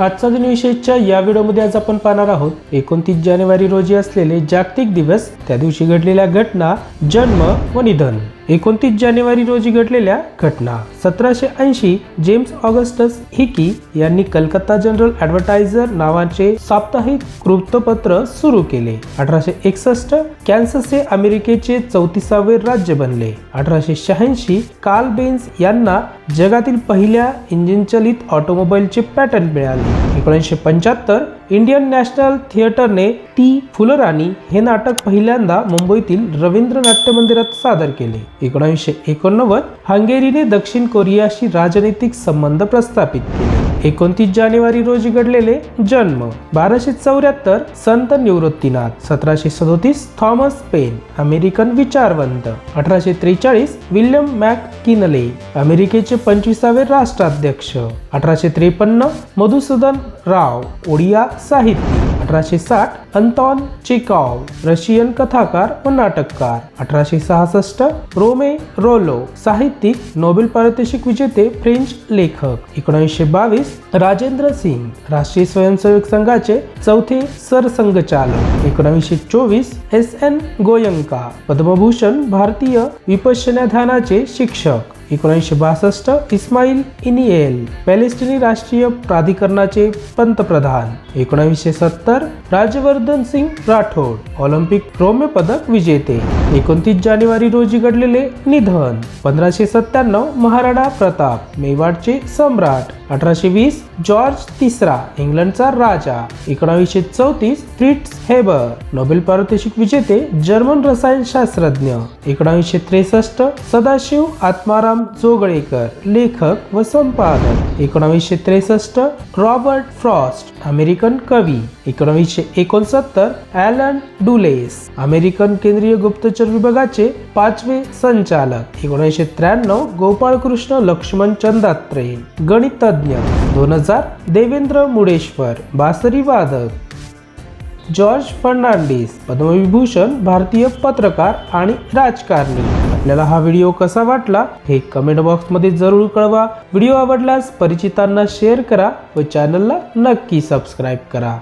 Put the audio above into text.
आजचा दिनविशेषच्या या व्हिडिओमध्ये आज आपण पाहणार आहोत एकोणतीस जानेवारी रोजी असलेले जागतिक दिवस त्या दिवशी घडलेल्या घटना जन्म व निधन. एकोणतीस जानेवारी रोजी घडलेल्या घटना. सतराशे ऐंशी जेम्स ऑगस्टस हिकी यांनी कलकत्ता जनरल ॲडव्हर्टायझर नावाचे साप्ताहिक वृत्तपत्र सुरू केले. अठराशे एकसष्ट कॅन्सस हे अमेरिकेचे चौतीसावे राज्य बनले. अठराशे शहाऐंशी कार्ल बेन्स यांना जगातील पहिल्या इंजिन चलित ऑटोमोबाईलचे पॅटर्न मिळाले. एकोणीसशे पंच्याहत्तर इंडियन नॅशनल थिएटरने टी. फुलराणी हे नाटक पहिल्यांदा मुंबईतील रवींद्र नाट्य मंदिरात सादर केले. एकोणीसशे एकोणनव्वद हंगेरीने दक्षिण कोरियाशी राजनैतिक संबंध प्रस्थापित केले. एकोणतीस जानेवारी रोजी घडलेले जन्म बाराशे चौऱ्याहत्तर संत निवृत्तीनाथ सतराशे सदोतीस थॉमस पेन अमेरिकन विचारवंत अठराशे त्रेचाळीस विल्यम मॅक किनले अमेरिकेचे पंचवीसावे राष्ट्राध्यक्ष अठराशे त्रेपन्न मधुसूदन राव ओडिया साहित्य अठराशे साठ अंतॉन चेकॉव रशियन कथाकार व नाटककार. अठराशे सहासष्ट रोमे रोलो साहित्यिक नोबेल पारितोषिक विजेते फ्रेंच लेखक. एकोणीसशे बावीस राजेंद्र सिंग राष्ट्रीय स्वयंसेवक संघाचे चौथे सरसंघचालक. एकोणीसशे चोवीस एस एन गोयंका पद्मभूषण भारतीय विपश्यना ध्यानाचे शिक्षक. एकोणीसशे बासष्ट इस्माईल इनिएल पॅलेस्टिनी राष्ट्रीय प्राधिकरणाचे पंतप्रधान. एकोणीसशे सत्तर राजवर्धन सिंग राठोड ऑलिम्पिक रौम्य पदक विजेते. एकोणतीस जानेवारी रोजी घडलेले निधन. पंधराशे सत्त्याण्णव महाराणा प्रताप मेवाडचे सम्राट. अठराशे वीस जॉर्ज तिसरा इंग्लंडचा राजा. एकोणावीसशे चौतीस फ्रिट्स हेबर. नोबेल पारितोषिक विजेते जर्मन रसायनशास्त्रज्ञ. एकोणावीसशे त्रेसष्ट सदाशिव आत्माराम जोगळेकर लेखक व संपादक. एकोणावीसशे त्रेसष्ट रॉबर्ट फ्रॉस्ट अमेरिकन कवी. एकोणावीसशे एकोणसत्तर ॲलन डुलेस अमेरिकन केंद्रीय गुप्तचर विभागाचे पाचवे संचालक. एकोणीसशे त्र्याण्णव गोपाळकृष्ण लक्ष्मण चंदात्रे. गणितज्ञ. दोन हजार देवेंद्र मुडेश्वर बासरी वादक जॉर्ज फर्नांडिस पद्मविभूषण भारतीय पत्रकार आणि राजकारणी. आपल्याला हा व्हिडिओ कसा वाटला हे कमेंट बॉक्समध्ये जरूर कळवा. व्हिडिओ आवडल्यास परिचितांना शेअर करा व चॅनलला नक्की सबस्क्राईब करा.